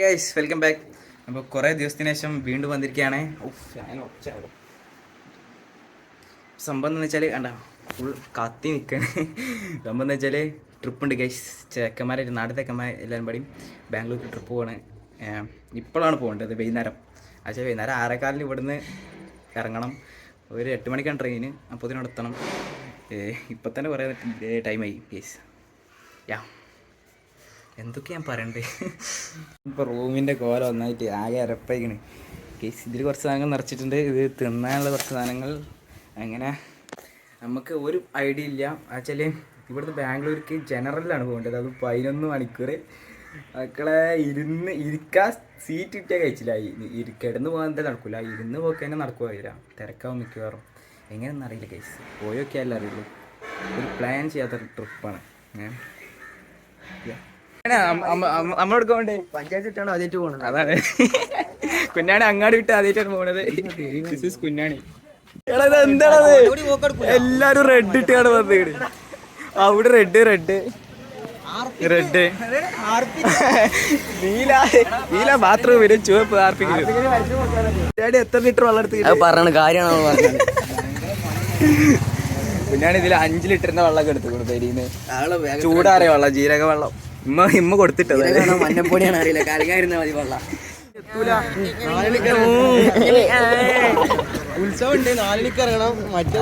Guys welcome back അപ്പോൾ കുറേ ദിവസത്തിന് ശേഷം വീണ്ടും വന്നിരിക്കുകയാണ്. സംഭവം എന്ന് വെച്ചാൽ കണ്ട ഫുൾ കത്തി നിൽക്കുകയാണ് സംഭവം എന്ന് വെച്ചാൽ ട്രിപ്പ് ഉണ്ട് ഗൈസ് ചെക്കന്മാരെ നാട് ചെക്കന്മാർ എല്ലാവരും പാടിയും ബാംഗ്ലൂർക്ക് ട്രിപ്പ് പോവാണ്. ഇപ്പോഴാണ് പോകേണ്ടത് വൈകുന്നേരം. പക്ഷേ വൈകുന്നേരം ആറേക്കാലിന് ഇവിടുന്ന് ഇറങ്ങണം. ഒരു എട്ട് മണിക്കാണ് ട്രെയിന് അപ്പോൾ ഇതിനോട് എത്തണം. ഇപ്പം തന്നെ കുറേ ടൈമായി ഗൈസ് യാ. എന്തൊക്കെ ഞാൻ പറയണ്ടേ? ഇപ്പൊ റൂമിന്റെ കോല ഒന്നായിട്ട് ആകെ അരപ്പയിക്കണ്. കേസ് ഇതിൽ കുറച്ച് സാധനങ്ങൾ നിറച്ചിട്ടുണ്ട്. ഇത് തിന്നാനുള്ള കുറച്ച് സാധനങ്ങൾ. അങ്ങനെ നമുക്ക് ഒരു ഐഡിയ ഇല്ല. ആക്ച്വലി ഇവിടുന്ന് ബാംഗ്ലൂർക്ക് ജനറലിലാണ് പോകേണ്ടത്. അത് പതിനൊന്ന് മണിക്കൂർ മക്കളെ ഇരുന്ന് ഇരിക്കാൻ സീറ്റ് കിട്ടിയാൽ കഴിച്ചില്ല. ഇരി കിടന്ന് പോകാൻ എന്തായാലും നടക്കില്ല ഇരുന്ന് പോക്ക് തന്നെ നടക്കുക അറിയില്ല തിരക്കാവും മിക്കവാറും. എങ്ങനെയൊന്നും അറിയില്ല കേസ് പോയൊക്കെ അല്ല അറിയുള്ളൂ. ഒരു പ്ലാൻ ചെയ്യാത്ത ട്രിപ്പാണ് നമ്മളോട് പോകണ്ടേ പഞ്ചായത്ത് ഇട്ടാണ് ആദ്യമായിട്ട് പോണത്? അതാണ്. കുഞ്ഞാണി അങ്ങാടി വിട്ട് ആദ്യമായിട്ടാണ് പോണത്. This is Kunhani. എടാ, എന്താണത് എല്ലാരും റെഡ് ഇട്ടാണ് വന്നത്. അവിടെ റെഡ് റെഡ് റെഡ് നീല നീല ബാത്റൂം വരും ചുവപ്പ് ആർപ്പിക്കും എത്ര ലിറ്റർ വെള്ളം എടുത്ത് പറയണ കാര്യമാണോ പറഞ്ഞത്. കുഞ്ഞാണി ഇതിൽ അഞ്ച് ലിറ്ററിന്റെ വെള്ളമൊക്കെ എടുത്തു കൊടുത്തു ചൂടാറിയ വെള്ളം ജീരക വെള്ളം ഇമ്മ ഇമ്മ കൊടുത്തിട്ടത്. മഞ്ഞപ്പൊടിയാണ് അറിയില്ല. കലകായിരുന്ന മതി വെള്ളം ഉത്സവം ഉണ്ട് നാലിനിക്ക് ഇറങ്ങണം. മറ്റേ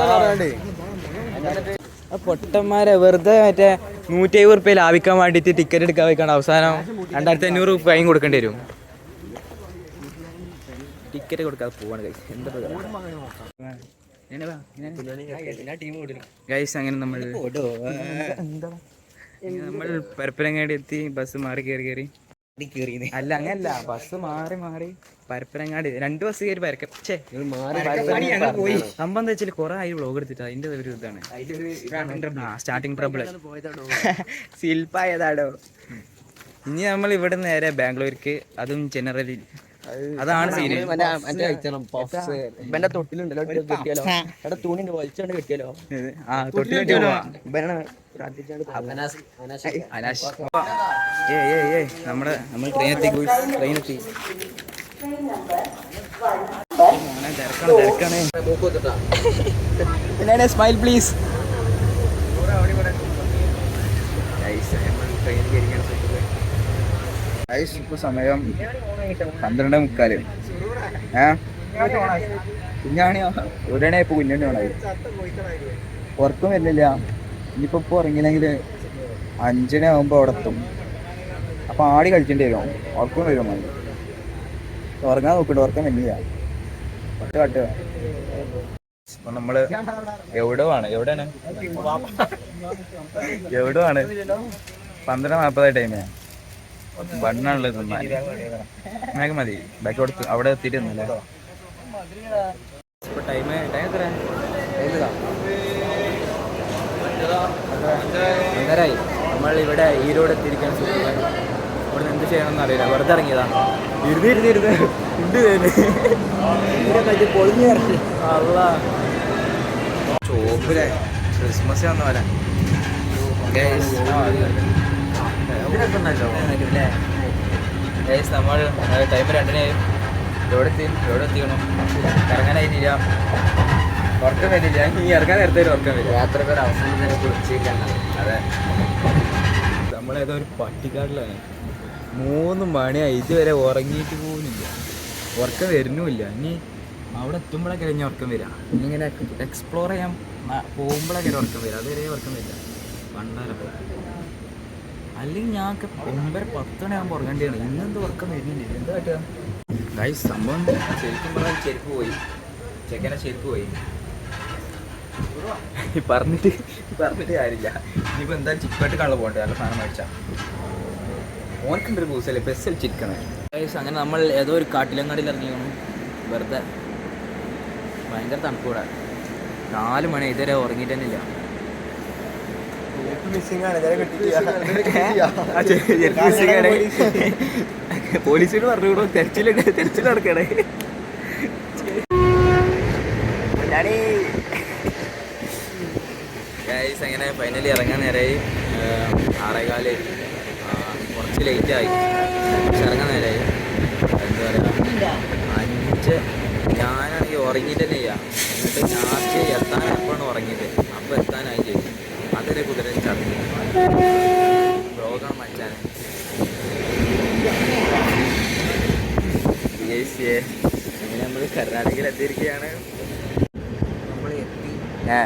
പൊട്ടന്മാരെ വെറുതെ മറ്റേ നൂറ്റി അയ്യൂ റുപ്യ ലാഭിക്കാൻ വേണ്ടിയിട്ട് ടിക്കറ്റ് എടുക്കാൻ വെക്കണം. അവസാനം രണ്ടായിരത്തി അഞ്ഞൂറ് ഫൈൻ കൊടുക്കേണ്ടി വരും. ടിക്കറ്റ് കൊടുക്കാതെ പോവാണ് ഗൈസ് അങ്ങനെ നമ്മൾ നമ്മൾ പരപ്പനങ്ങാടി എത്തി ബസ് മാറി കയറി കയറി. അല്ല അങ്ങനല്ല. ബസ് മാറി മാറി. പരപ്പനങ്ങാടി. രണ്ട് ബസ് കയറി പരക്ക പോയി. സംഭവം എന്താ വെച്ചാൽ കുറെ ആയി വ്ളോഗ് എടുത്തിട്ട്. അതിന്റെ ഒരു ഇതാണ്. Starting trouble ശില്പായതാടോ. ഇനി നമ്മൾ ഇവിടെ നേരെ ബാംഗ്ലൂർക്ക് അതും ജനറലി അതാണ് സീന് ഇവന്റെ തൊട്ടിലുണ്ടല്ലോ കെട്ടിയാലോ? എടാ തുണി വലിച്ചോണ്ട് കെട്ടിയാലോ? ആ പ്രാർത്ഥിച്ചാണ്ട് അനാശ് ഏ ഏ ഏ നമ്മുടെ നമ്മൾ ട്രെയിൻ എത്തി മോനെ, തിരക്കാണ് തിരക്കാണ്. പിന്നെ സ്മൈൽ പ്ലീസ് ഇപ്പൊ സമയം പന്ത്രണ്ട് മുക്കാൽ കുഞ്ഞാണിയോ? ഒരണേ ഇപ്പൊ കുഞ്ഞാണി ഓണായി ഉറക്കം വരുന്നില്ല ഇനിയിപ്പോ ഇറങ്ങിയില്ലെങ്കിൽ അഞ്ചിനെ ആകുമ്പോ അവിടെ എത്തും. അപ്പൊ ആടി കളിക്കേണ്ടി വരും. ഉറക്കം വരും മതി ഉറങ്ങാൻ നോക്കണ്ട ഉറക്കം വരുന്നില്ല പട്ട് കാട്ടുക ഇപ്പൊ നമ്മൾ എവിടെ ആണ് എവിടെയാണ്? എവിടെ പന്ത്രണ്ട് നാൽപ്പതായി ടൈമേ ബണ്ണാണുള്ളത് മേഘം മതി. ബാക്കി കൊടുത്ത് അവിടെ എത്തിയിട്ട് നിന്നല്ലേ ഇപ്പൊ ടൈം ടൈം എത്ര നമ്മൾ ഇവിടെ ഈരോട് എത്തിയിരിക്കാൻ ഇവിടെ എന്ത് ചെയ്യണമെന്ന് അറിയില്ല. വെറുതെ ഇറങ്ങിയതാ. ഇരുന്ന് ഇരുന്ന് ഇരുന്ന്. ഉണ്ട് പൊളിഞ്ഞു കയറി അല്ല ചോപ്പിലെ ക്രിസ്മസ് വന്ന പോലെ Guys, Guys, നമ്മൾ ടൈം രണ്ടിനായി എവിടെ എത്തി എവിടെ എത്തിക്കണം. ഇറങ്ങാനായിട്ടില്ല ഉറക്കം വരില്ല. ഈ ഇറങ്ങാൻ നേരത്തെ ഉറക്കം വരില്ല. യാത്രക്കാർ അവസാനം തന്നെ കുളിച്ചിരിക്കാണ് അതെ. നമ്മളേതോ ഒരു പട്ടിക്കാട്ടിലാണ്. മൂന്ന് മണിയായി. ഇതുവരെ ഉറങ്ങിയിട്ട് പോകുന്നില്ല ഉറക്കം വരുന്നുമില്ല. ഇനി അവിടെ എത്തുമ്പോഴൊക്കെ കഴിഞ്ഞ ഉറക്കം വരിക. ഇങ്ങനെ എക്സ്പ്ലോർ ചെയ്യാൻ പോകുമ്പോഴൊക്കെ ഉറക്കം വരിക. അതുവരെ ഉറക്കം വരില്ല. പണ്ടാരപ്പോൾ അല്ലെങ്കിൽ ഞങ്ങൾക്ക് ഒമ്പര പത്ത് മണിയാകുമ്പോൾ ഉറങ്ങേണ്ടിയാണ്. ഇന്നെന്ത് ഉറക്കം വരുന്നില്ല? എന്താ ഗൈസ് സംഭവം ശരിക്കും പറഞ്ഞാൽ ചെരുപ്പ് പോയി. ചെക്കനെ ചെരുപ്പ് പോയി. പറഞ്ഞിട്ട് പറഞ്ഞിട്ട് കാര്യമില്ല. ഇനിയിപ്പോൾ എന്തായാലും ചിപ്പായിട്ട് കള്ള പോകട്ടെ നല്ല സാധനം മേടിച്ചാൽ ഓനക്കുണ്ടൊരു ബൂസല്ലേ? ബസ് ചിക്കണേ ഗൈസ് അങ്ങനെ നമ്മൾ ഏതോ ഒരു കാട്ടിലങ്ങാടിയിൽ ഇറങ്ങിയാണ് വെറുതെ. ഭയങ്കര തണുപ്പൂടെ നാല് മണി ഇതുവരെ ഉറങ്ങിയിട്ട് തന്നെ ഇല്ല. പോലീസിനോട് പറഞ്ഞു വിടും തെരച്ചിൽ തെരച്ചിൽ നടക്കണേ ഗൈസ് അങ്ങനെ ഫൈനലി ഇറങ്ങാൻ നേരായി. ആറേകാൽ കുറച്ച് ലേറ്റ് കുറച്ച് ലേറ്റായി ഇറങ്ങാൻ നേരായി. എന്താ പറയുക അഞ്ച് ഞാനാണെങ്കിൽ ഉറങ്ങിയിട്ട് തന്നെ ചെയ്യാം. എന്നിട്ട് ഞാൻ എത്താൻ എപ്പോഴാണ് അപ്പോൾ ബ്ലോഗാണ് മച്ചാനെ ഇങ്ങനെ നമ്മൾ കർണാടകയിൽ എത്തിയിരിക്കുകയാണ് നമ്മൾ എത്തി ഏ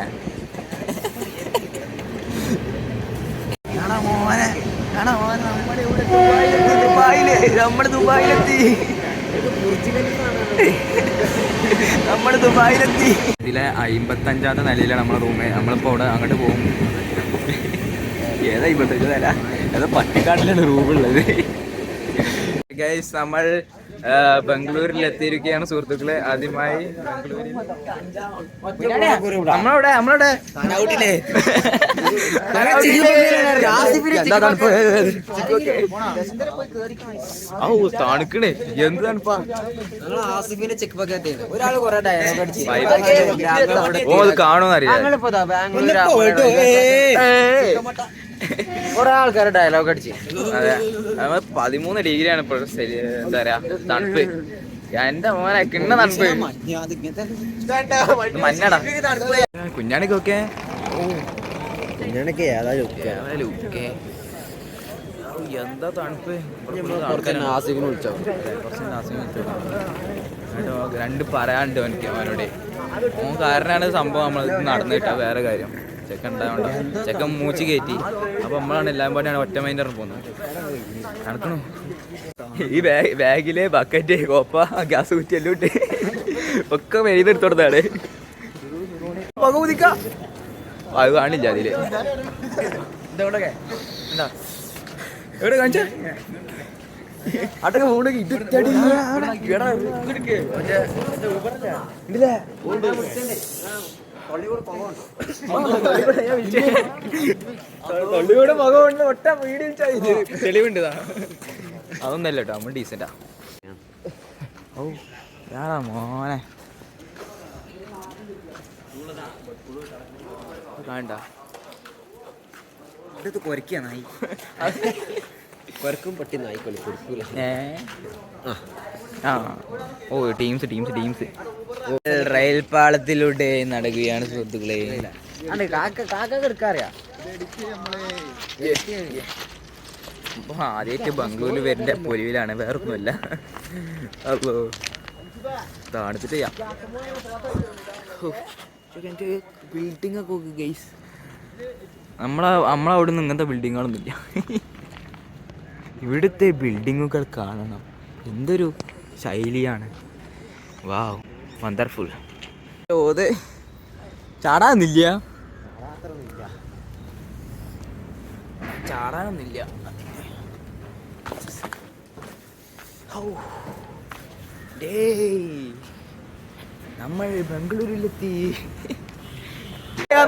മോനെ. കാണാ മോനെ. നമ്മുടെ ഇവിടെ ദുബായിലെത്തി ദുബായിൽ. നമ്മുടെ ദുബായിലെത്തി. നമ്മൾ ദുബായിലെത്തി. ഇതിലെ അമ്പത്തഞ്ചാമത്തെ നിലയിലാണ് നമ്മളെ റൂമ്. നമ്മളിപ്പോൾ അവിടെ അങ്ങോട്ട് പോകും. ഏതാ അമ്പത്തഞ്ച് തരാ ഏതാ പട്ടിക്കാട്ടിലാണ് റൂമുള്ളത് ഗൈസ് നമ്മൾ ബംഗളൂരിൽ എത്തിയിരിക്കുകയാണ് സുഹൃത്തുക്കളെ. ആദ്യമായി നമ്മളവിടെ? ഔ തണുക്കണേ. എന്ത് തണുപ്പാ? ആസിഫിന്റെ ചെക്ക് പക്കത്ത് ഒരാൾ കുറെ ഡയലോഗ് അടിച്ചു. ഓ അത് കാണുമെന്ന് കുറെ ആൾക്കാരെ ഡയലോഗ് അടിച്ച്. അതെ. നമ്മൾ പതിമൂന്ന് ഡിഗ്രിയാണ് ഇപ്പോൾ ഇപ്പൊ എന്താ പറയാ തണുപ്പ്. എന്റെ മോനെ കിണ്ണ തണുപ്പ്. മഞ്ഞടാ. കുഞ്ഞാണിക്കൊക്കെ? ഞാനൊക്കെ ഏതായാലും ലുക്കേ? എന്താ തണുപ്പ്? നാസിക്കിന് വിളിച്ചോ. കുറച്ച് നാസിനെ വിളിച്ചോ. രണ്ട് പറയാനുണ്ട് എനിക്ക് അവനോട്. കാരണാണ് കാരണമാണ് സംഭവം നമ്മൾ നടന്നിട്ട വേറെ കാര്യം. ചെക്കൻ ഉണ്ടാവണ്ട ചെക്കൻ മൂച്ച് കയറ്റി അപ്പൊ നമ്മളാണ് എല്ലാം പാടിയാണ് ഒറ്റ മൈൻഡറിന് പോകുന്നത്. നടക്കണോ. ഈ ബാഗ് ബാഗിലെ ബക്കറ്റ് കോപ്പ ഗ്യാസ് കുറ്റി എല്ലാം ഇട്ട് ഒക്കെ മെഴുതെടുത്തോടത്താണ് അത് കാണില്ല അതിൽ. എവിടെ കാണിച്ച? അട്ടൊക്കെ ഫോണ് ഇട്ടടി തൊള്ളിയുടെ മുഖമുണ്ട് ഒട്ട വീഡിയോ തെളിവുണ്ട് അതൊന്നല്ല കേട്ടോ നമ്മൾ ഡീസെന്റാ ഓ ഞാനാ മോനെ. കാണണ്ട ഇടത്ത് കൊരക്കിയ നായി. കൊരക്കും പട്ടി നായി കളി കൊടുക്കൂല ഏ? ആ. ഓ ടീംസ് ടീംസ് ടീംസ് റെയിൽ പാളത്തിലൂടെ നടക്കുകയാണ് സുഹൃത്തുക്കളെ. ആദ്യമായിട്ട് ബംഗ്ലൂരിൽ വരുന്ന പൊലിവിലാണ് വേറൊന്നുമല്ല. അപ്പോ തണുത്തിട്ട് ചെയ്യാം. ബിൽഡിംഗ് ഒക്കെ ഗൈസ് നമ്മളെ നമ്മളവിടെ നിന്ന് ഇങ്ങനത്തെ ബിൽഡിങ്ങുകളൊന്നുമില്ല ഇവിടുത്തെ ബിൽഡിങ്ങുകൾ കാണണം. എന്തൊരു ശൈലിയാണ്. വാവ് വണ്ടർഫുൾ ഓത് ചാടാന്നില്ല. ഡേയ്. നമ്മൾ ബംഗളൂരിലെത്തി.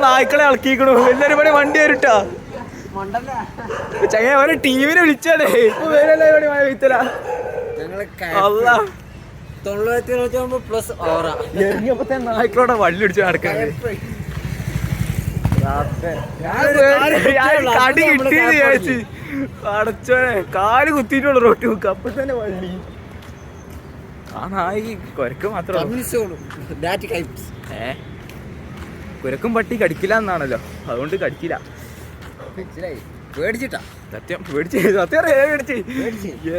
നായ്ക്കളെ ഇളക്കിക്കണു എല്ലാരും പണി വണ്ടി വരട്ടാ. ചങ്ങ ഒരു ടീമിനെ വിളിച്ചാടേ ഇപ്പൊ വേറെ മഴ വീത്തല തൊള്ളായിരത്തി തൊണ്ണൂറ്റി ഒമ്പത് പ്ലസ് ഓറ എറിഞ്ഞപ്പത്തെ നായ്ക്കളോടെ വള്ളി പിടിച്ച് നടക്കുന്നത് കടി കിട്ടിയെന്ന് വിചാരിച്ച്. അടച്ചോനെ കാൽ കുത്തിയിട്ടുള്ള റോട്ടി നോക്ക്. അപ്പൊ തന്നെ വള്ളി. ആ നായി കുരക്ക് മാത്രമേ ഏ? കുരക്കും പട്ടി കടിക്കില്ല എന്നാണല്ലോ. അതുകൊണ്ട് കടിക്കില്ല. പേടിച്ചിട്ടാ? സത്യം പേടിച്ച് സത്യം പേടിച്ച്.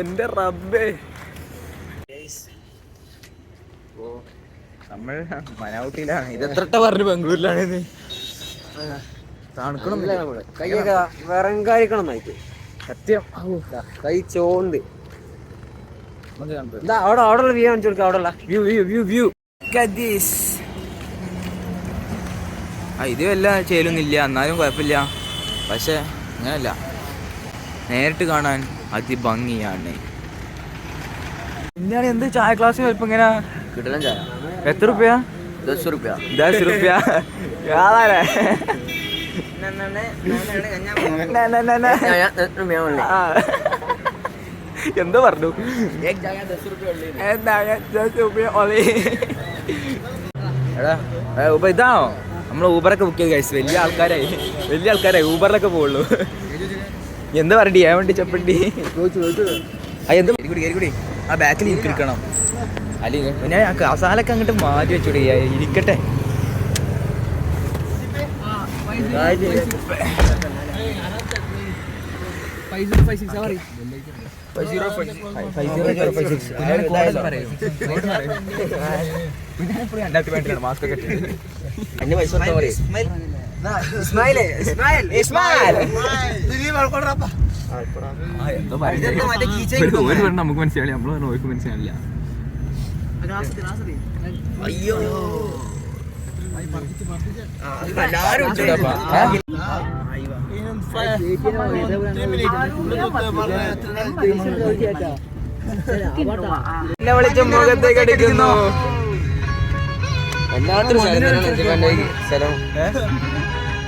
എന്റെ റബ്ബേ. നമ്മൾ മനാവട്ടിയിലാണ് ഇത് എത്രട്ട പറഞ്ഞു ബാംഗ്ലൂരിലാണ് തണുക്കണം. കൈയൊക്കെ വിറങ്കാരിക്കണം നയിക്ക് സത്യം. കൈ ചോണ്ട്. എന്താ അവിടെ അവിടെ ഉള്ള വ്യൂ കാണിച്ചു കൊടുക്കുക അവിടെ ഉള്ള വ്യൂ വ്യൂ വ്യൂ വ്യൂ ആ ഇത് വല്ല ചേലൊന്നുമില്ല. എന്നാലും കുഴപ്പമില്ല. പക്ഷെ അങ്ങനല്ല നേരിട്ട് കാണാൻ അതിഭംഗിയാണ്. പിന്നെയാണ് എന്ത് ചായ ക്ലാസ് ചിലപ്പോ ഇങ്ങനെ? കിടലൻ ചായ. എത്ര റുപ്യ? ദസ് റുപ്യ. ദസ് റുപ്യ? യാതാരെ ആ. എന്താ പറഞ്ഞു? എടാ ഇതാണോ നമ്മൾ ഊബറൊക്കെ ബുക്ക് ചെയ്ത് കഴിച്ചു വലിയ ആൾക്കാരായി. വലിയ ആൾക്കാരായി. ഊബറിലൊക്കെ പോകുള്ളൂ എന്താ പറയണ്ടി ഏ വേണ്ടി ചപ്പണ്ടി ആ എന്ത്? കൂടി കൂടി. ആ ബാക്കിൽ ഇരിക്കണം. അല്ലെങ്കിൽ പിന്നെ അവസാനൊക്കെ കസാലൊക്കെ അങ്ങോട്ട് മാറ്റി വെച്ചൂടെ ഇരിക്കട്ടെ മാസ്ക് ഒക്കെ. ഇസ്മായിലേ, ഇസ്മായിൽ, ഇസ്മായിൽ. നമുക്ക് മനസ്സിലാവില്ല നമ്മളെ നോക്കി മനസ്സിലാവില്ല അയ്യോ. ആ, എല്ലാരും ഉണ്ട്. എന്നെ വിളിച്ച മുഖത്തേക്ക് അടിക്കുന്നു. എല്ലാത്തിനും സ്ഥലം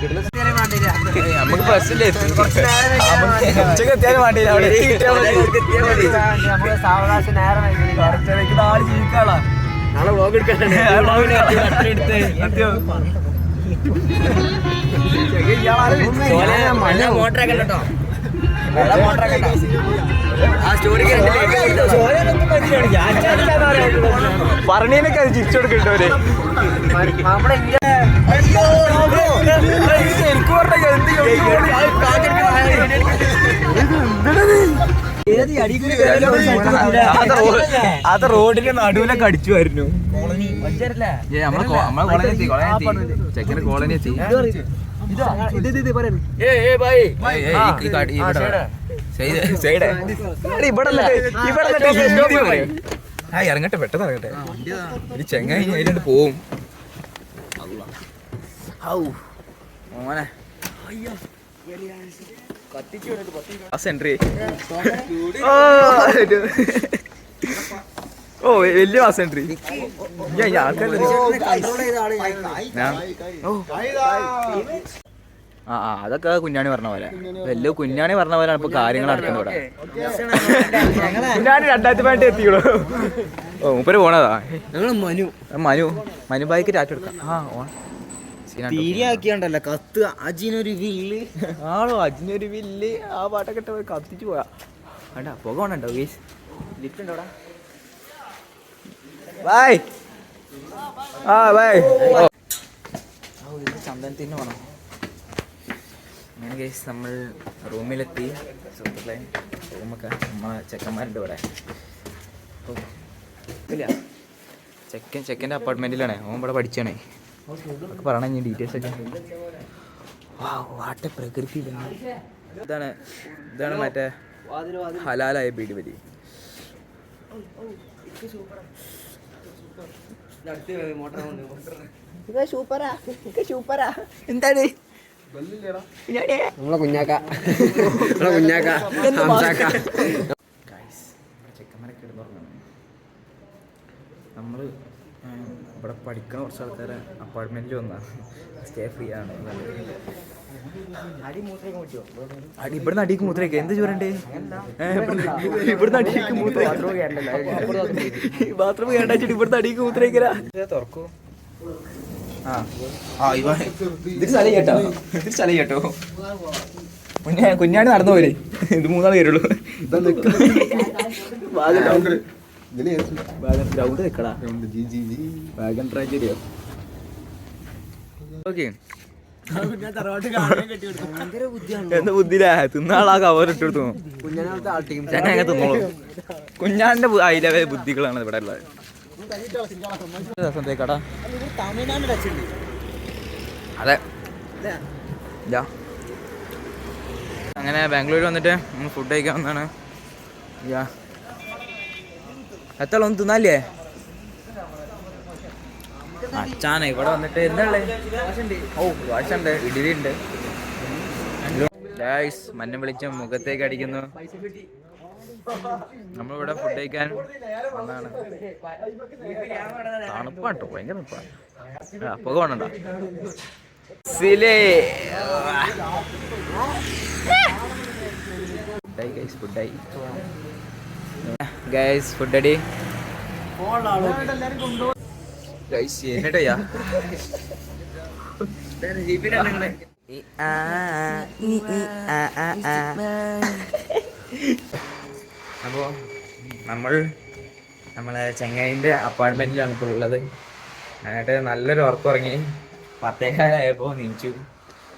നമുക്ക് ബസ്സില്ലേ കുറച്ച് നേരം കഴിഞ്ഞാൽ ഉച്ചയ്ക്ക് എത്തിയാലും വേണ്ടിയില്ല അവിടെ സാവകാശം നേരം. കുറച്ചേരേക്ക് നാളെ ജീവിക്കാളാ നാളെ വ്ളോഗ് എടുക്കാൻ മോട്ടറൊക്കെ കേട്ടോ മോട്ടറൊക്കെ ആ സ്റ്റോറിക്ക് പറഞ്ഞതിനൊക്കെ അത് ചിരിച്ചു കൊടുക്കണ്ടവര് നമ്മുടെ അത് റോഡിന്റെ നടുവിലൊക്കെ അടിച്ചു വരുന്നു നമ്മളെ കോ- നമ്മളെ കോളനി എത്തി കോളനി എത്തി. ചെക്കന് കോളനി എത്തി. ഇവിടെ. ഇവിടെ ആ ഇറങ്ങട്ടെ പെട്ടെന്ന് ഇറങ്ങട്ടെ. ഒരു ചെങ്ങായി അതിലോട്ട് പോവും. മോനെ. ഓ വലിയ മാസം എൻട്രി ഞാൻ ആൾക്കാർ. ആ ആ അതൊക്കെ കുഞ്ഞാണി പറഞ്ഞ പോലെ. വലിയ കുഞ്ഞാണി പറഞ്ഞ പോലെയാണ് ഇപ്പൊ കാര്യങ്ങൾ നടക്കുന്നത് ഇവിടെ. കുഞ്ഞാണി രണ്ടായിരത്തി പതിനെട്ട് എത്തിയുള്ളൂ ഓ മുപ്പര് പോണതാ? മനു. മനു. മനു ബായിക്ക് ടാറ്റ എടുക്കാം. ആ ഓൺ തീരെയാക്കിയാണ്ടല്ല കത്ത്. അജിനൊരു വില്ല്. ആണോ അജിനൊരു വില്ല്. ആ പാട്ടൊക്കെ ഇട്ട് പോയി കത്തിച്ചു പോയാ. വേണ്ട പുക വേണ്ടോ ഗീസ് ലിഫ്റ്റ് ഉണ്ടോ ബൈ. ആ ബൈ. ചന്ദനത്തിന് വേണം. അങ്ങനെ കേസ് നമ്മൾ റൂമിലെത്തി. സുഹൃത്തുക്കളെ റൂമൊക്കെ നമ്മളെ ചെക്കന്മാരുടെ ഇവിടെ. ഓ, ഇല്ല. ചെക്കൻ ചെക്കന്റെ അപ്പാർട്ട്മെന്റിലാണ് ഓൻ ഇവിടെ പഠിച്ചാണേ. ഒക്കെ പറയണേ ഞാൻ ഡീറ്റെയിൽസ് ഒക്കെ. വാട്ട പ്രകൃതി. ഇതാണ് ഇതാണ് മറ്റേ ഹലാലായ സൂപ്പറാ സൂപ്പറാ എന്താണ്? നമ്മളെ കുഞ്ഞാക്ക. നമ്മളെ കുഞ്ഞാക്ക. ഹംസാക്ക. ചെക്കന്മാരൊക്കെ കിടന്നുറങ്ങണം നമ്മൾ ഇവിടെ പഠിക്കുന്ന കുറച്ച് ആൾക്കാരെ അപ്പാർട്ട്മെന്റിൽ വന്നാണ് സ്റ്റേ ഫ്രീ ആണ്. അടി ഇവിടുന്ന് അടിക്ക് മൂത്രയ്ക്ക്. എന്ത് ചൂരണ്ടേ ഇവിടുന്ന് അടിക്ക് മൂത്ര ബാത്റൂം കേട്ടാച്ചിട്ട് ഇവിടുന്ന് അടിക്ക് മൂത്രയ്ക്കരാ തുറക്കൂ ആ ആ ഇവ ഇതിന് സ്ഥലം കേട്ടോ. കുഞ്ഞാ കുഞ്ഞാണ് നടന്നു പോലെ ഇത് മൂന്നാൾ ട്രാജഡിയോ ഓക്കെ. എന്താ ബുദ്ധിയില്ല തിന്നാളാ കവർ ഇട്ടെടുത്തു ഞാൻ അങ്ങനെ തിന്നോളൂ. കുഞ്ഞാന്റെ ഹൈ ബുദ്ധികളാണ് ഇവിടെ ഉള്ളത്. അതെ. അങ്ങനെ ബാംഗ്ലൂർ വന്നിട്ട് ഫുഡ് കഴിക്കാൻ വന്നാണ്. എത്ര ഒന്ന് തിന്നാലേ അച്ചാന ഇവിടെ വന്നിട്ട് എന്താണല്ലേ ഓ ദോശയുണ്ട് ഇഡ്ഡലി ഉണ്ട് മഞ്ഞ വെളിച്ചം മുഖത്തേക്ക് അടിക്കുന്നു. നമ്മളിവിടെ ഫുഡ് കഴിക്കാൻ വന്നാണ്. തണുപ്പാട്ടോ ഭയങ്കര ആ, പുക വേണണ്ട സിലേ. ഫുഡായി ഗൈസ് ഫുഡായി ഗൈസ് ഫുഡ് അടി ഗൈസ് എന്നിട്ടയ്യാ അപ്പോൾ നമ്മൾ നമ്മളെ ചെങ്ങൈന്റെ അപ്പാർട്ട്മെന്റിലാണ് ഇപ്പോൾ ഉള്ളത് എന്നിട്ട് നല്ലൊരു ഉറക്കം ഉറങ്ങി പത്തേക്കാലായപ്പോൾ നീച്ചു.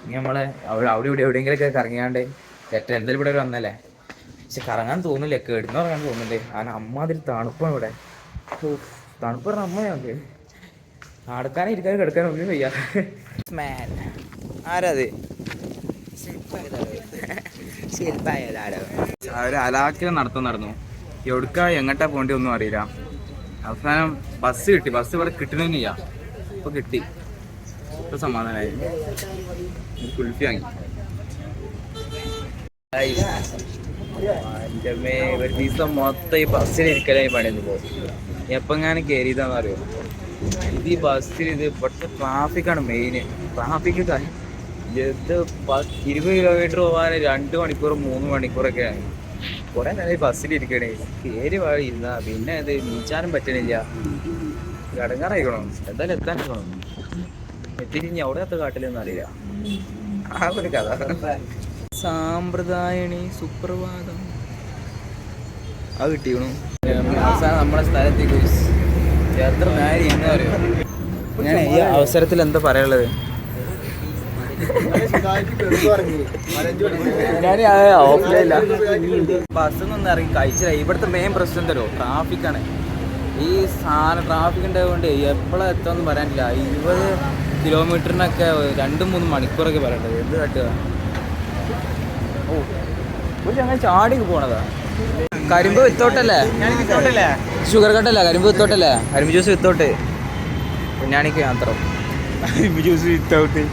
ഇനി നമ്മൾ അവിടെ അവിടെ ഇവിടെ എവിടെയെങ്കിലുമൊക്കെ കറങ്ങിയാണ്ട് തെറ്റ എന്തായാലും ഇവിടെ വന്നല്ലേ? പക്ഷെ കറങ്ങാൻ തോന്നില്ല. കേടുന്ന് ഉറങ്ങാൻ തോന്നുന്നുണ്ട്. കാരണം അമ്മാതിരി തണുപ്പാണ് ഇവിടെ. തണുപ്പ് പറഞ്ഞ അമ്മയാണ് നടക്കാനും ഇരിക്കാനും കിടക്കാനും ഒന്നും വയ്യ. മാൻ ആരത്? ഒരു അലാക്കിൽ നടത്തം നടന്നു എവിടുക്ക എങ്ങട്ടാ പോണ്ടി ഒന്നും അറിയില്ല. അവസാനം ബസ് കിട്ടി. ബസ് ഇവിടെ കിട്ടണമെന്നില്ല ഇപ്പൊ കിട്ടി. ഇപ്പൊ സമാധാനമായി കുൽഫി വാങ്ങി. ഒരു ദിവസം മൊത്തം ഈ ബസ്സിൽ ഇരിക്കലായി പണിയെന്ന് പോകും എപ്പം ഞാൻ കയറിയതാന്ന് അറിയോ? ഇത് ഈ ബസ്സിൽ ഇത് ഇവിടുത്തെ ട്രാഫിക്കാണ് മെയിന് ട്രാഫിക് ഇരുപത് കിലോമീറ്റർ പോകാൻ രണ്ട് മണിക്കൂർ മൂന്ന് മണിക്കൂറൊക്കെ ആണ് കുറെ നേരം ബസ്സിൽ ഇരിക്കണേ. കയറി വാഴ ഇരുന്നാ. പിന്നെ അത് നീച്ചാനും പറ്റണില്ല. കടങ്ങാറായിക്കണോ? എന്തായാലും എത്താൻ ഇനി അവിടെ എത്ത കാട്ടിലൊന്നും അറിയില്ല. ആ ഒരു കഥ. സാമ്പ്രദായണി സുപ്രഭാതം. അത് കിട്ടിയണു അവസാനം നമ്മുടെ സ്ഥലത്തേക്ക് എത്ര നേരം ഞാൻ ഈ അവസരത്തിൽ എന്താ പറയാനുള്ളത്? ഞാൻ ഓഫ്ലൈനില്ല നിന്ന് ഇറങ്ങി കഴിച്ചില്ല. ഇവിടുത്തെ മെയിൻ പ്രശ്നം തരുമോ ട്രാഫിക്കാണ്. ഈ സാധനം ട്രാഫിക് ഉണ്ടായതുകൊണ്ട് എപ്പോഴാണ് എത്തുമെന്ന് പറയാനില്ല. ഇരുപത് കിലോമീറ്ററിനൊക്കെ രണ്ടും മൂന്നും മണിക്കൂറൊക്കെ പറയേണ്ടത് എന്ത് കാട്ടുക? ഓ ഒരു ചങ്ങനെ ചാടി പോണതാ. കരിമ്പ് വിത്തോട്ടല്ലേ? ഷുഗർ കട്ടല്ല? കരിമ്പ് വിത്തോട്ടല്ലേ? കരിമ്പ് ജ്യൂസ് വിത്തോട്ട്. കുഞ്ഞാണിക്ക് മാത്രം കരിമ്പ് ജ്യൂസ് വിത്തൗട്ട്.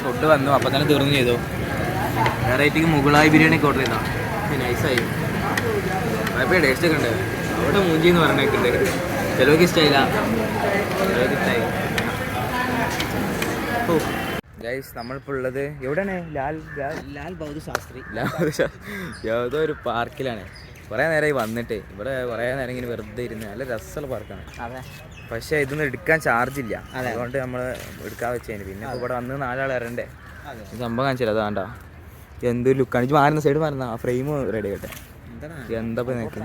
ഫുഡ് വന്നു അപ്പൊ തന്നെ തീർന്നു ചെയ്തു. വെറൈറ്റിക്ക് മുകളായി ബിരിയാണി ഒക്കെ ഓർഡർ ചെയ്താ നൈസായി കുഴപ്പമില്ല ടേസ്റ്റ് ഒക്കെ ഉണ്ട്. അവിടെ മൂഞ്ചി എന്ന് പറഞ്ഞിട്ടുണ്ട് ചിലവർക്ക് ഇഷ്ടമായില്ല ചിലവർക്ക് ഇഷ്ടമായി ഓ. ഗൈസ് നമ്മളിപ്പോൾ ഉള്ളത് എവിടെയാണ്? ലാൽ ലാൽ ലാൽ ബഹദൂർ ശാസ്ത്രി. ഏതോ ഒരു പാർക്കിലാണ് കുറേ നേരമായി വന്നിട്ട്. ഇവിടെ കുറേ നേരം ഇങ്ങനെ വെറുതെ ഇരുന്ന് നല്ല രസമുള്ള പാർക്കാണ് അതെ. പക്ഷേ ഇതൊന്നും എടുക്കാൻ ചാർജ് ഇല്ല. അതുകൊണ്ട് നമ്മൾ എടുക്കാൻ വെച്ചതിന് പിന്നെ ഇവിടെ വന്ന് നാലാൾ ഇറണ്ടേ സംഭവം കാണിച്ചില്ല. അതാണ്ട എന്ത് ലുക്കാണ് ഇത് മാറുന്ന സൈഡ് മാറുന്ന. ആ ഫ്രെയിം റെഡി ആകട്ടെ. എന്താ ഇപ്പൊ നിനക്ക്?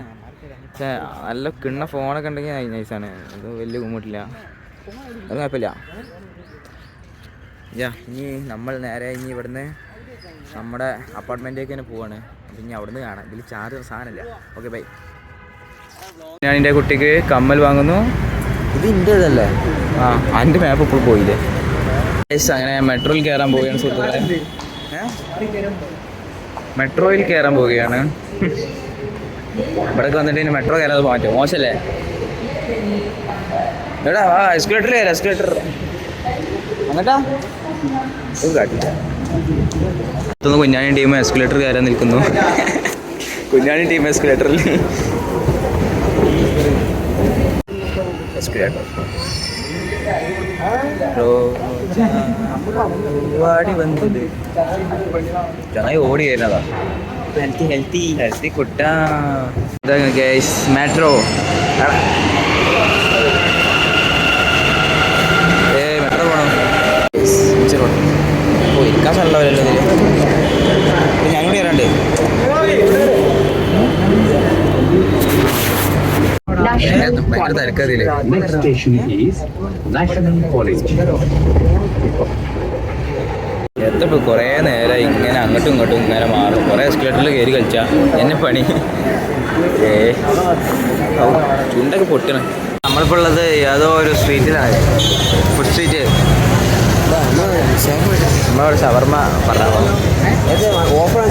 പക്ഷേ നല്ല കിണ്ണ ഫോണൊക്കെ ഉണ്ടെങ്കിൽ നൈസാണ് അത് വലിയ ബുദ്ധിമുട്ടില്ല. അത് കുഴപ്പമില്ല. യാ ഇനി നമ്മൾ നേരെ ഇനി ഇവിടുന്ന് നമ്മുടെ അപ്പാർട്ട്മെന്റിലേക്ക് തന്നെ പോവാണ്. അപ്പം ഇനി അവിടുന്ന് കാണാം. ഇതിൽ ചാർജ് സാധനമില്ല. ഓക്കെ ബൈ ഞാൻ എന്റെ കുട്ടിക്ക് കമ്മൽ വാങ്ങുന്നു. ഇത് ഇന്റേതല്ലേ ആ എന്റെ മാപ്പ് ഇപ്പോൾ പോയില്ലേ? അങ്ങനെ മെട്രോയിൽ കയറാൻ പോവുകയാണ് സുഹൃത്തുക്കളെ. മെട്രോയിൽ കയറാൻ പോവുകയാണ്. ഇവിടേക്ക് വന്നിട്ട് ഇനി മെട്രോ കയറാതെ മാറ്റും. മോശല്ലേ? മോശമല്ലേ എടാ ആ എസ്കുലേറ്റർ കയറാം എസ്കുലേറ്റർ അങ്ങട്ടാ കാട്ടില്ല ഇതൊന്ന് കുഞ്ഞാണി ടീം എസ്കുലേറ്റർ കയറാൻ നിൽക്കുന്നു. കുഞ്ഞാണി ടീം എസ്കുലേറ്ററിൽ എസ്കുലേറ്റർ വാടി വന്നത് ചങ്ങായി ഓടി കയറുന്നതാ ഹെൽത്തി ഹെൽത്തി ഹെൽത്തി കുട്ട. ഗൈസ് മെട്രോ ഏ മെട്രോ പോണം. ഓ ഇരിക്കാൻ സ്ഥലമല്ലോ ഇതിൽ എത്തപ്പോ കുറേ നേരം ഇങ്ങനെ അങ്ങോട്ടും ഇങ്ങോട്ടും ഇങ്ങനെ മാറും. കുറേ എസ്കലേറ്ററിൽ കയറി കളിച്ചാ. എന്നെ പണി. ഏ. ചുണ്ടൊക്കെ പൊട്ടണം. നമ്മളിപ്പോൾ ഉള്ളത് ഏതോ ഒരു സ്ട്രീറ്റിലാണ് ഫുഡ് സ്ട്രീറ്റ് നമ്മളവിടെ ഷവർമ്മ പറഞ്ഞാൽ ഓഫർ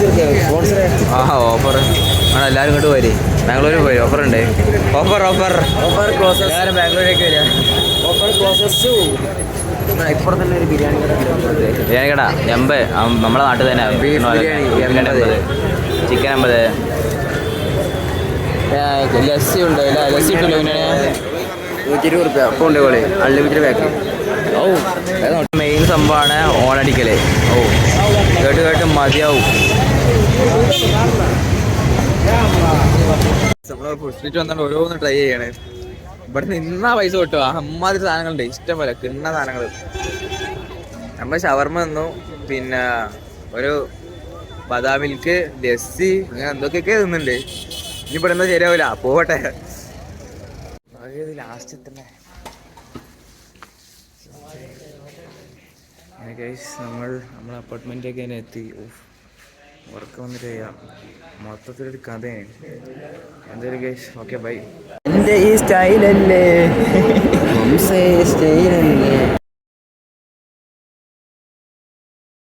ആ ഓഫർ ആണ് എല്ലാവരും ഇങ്ങോട്ട് പോരി. ബാംഗ്ലൂരിൽ പോയി ഓഫർ ഉണ്ട്. ഓഫർ ഓഫർ ഓഫർ ക്ലോസസ് എല്ലാവരും ബാംഗ്ലൂരിലേക്ക് വരിക. ഓഫർ ക്ലോസസ് ടു ഇപ്പുറം തന്നെ ഒരു ബിരിയാണി ബിരിയാണി കട. എൺപത് നമ്മളെ നാട്ടിൽ തന്നെ ബിരിയാണി എൺപത്. ചിക്കൻ അമ്പത്. ലസ്സി ഉണ്ട്. ലസ്സി ഇട്ടില്ല പിന്നെ നൂറ്റി ഇരുപത് റുപ്യ. അപ്പോൾ ഉണ്ട് കോളി അൺലിമിറ്റഡ് പാക്ക് ഓ. മെയിൻ സംഭവമാണ് ഓണടിക്കൽ. ഓ. കേട്ട് കേട്ട് മതിയാവും. ഫുഡ് സ്ട്രീറ്റ് വന്നിട്ട് ഓരോന്ന് ട്രൈ ചെയ്യണേ. ഇവിടെ നിന്നാ പൈസ കിട്ടുക. അമ്മാതിരി സാധനങ്ങളുണ്ട്. ഇഷ്ടം പോലെ കിണ്ണ സാധനങ്ങൾ നമ്മൾ ഷവർമ്മ തന്നു. പിന്നെ ഒരു ബദാം മിൽക്ക് ലസ്സി അങ്ങനെ എന്തൊക്കെയൊക്കെ തിന്നുന്നുണ്ട്. ഇവിടെ എന്താ ശരിയാവില്ല പോവട്ടെ. ലാസ്റ്റ് എത്തണ്ടേ ഗൈസ് നമ്മൾ നമ്മളെ അപ്പാർട്ട്മെന്റൊക്കെ തന്നെ എത്തി. ഓഫ് ഉറക്കം വന്നിട്ട് ചെയ്യാം മൊത്തത്തിലൊരു കഥയാണ്. എന്തായാലും ഗൈസ് ഓക്കെ ബൈ എന്റെ ഈ സ്റ്റൈലല്ലേ സ്റ്റൈലല്ലേ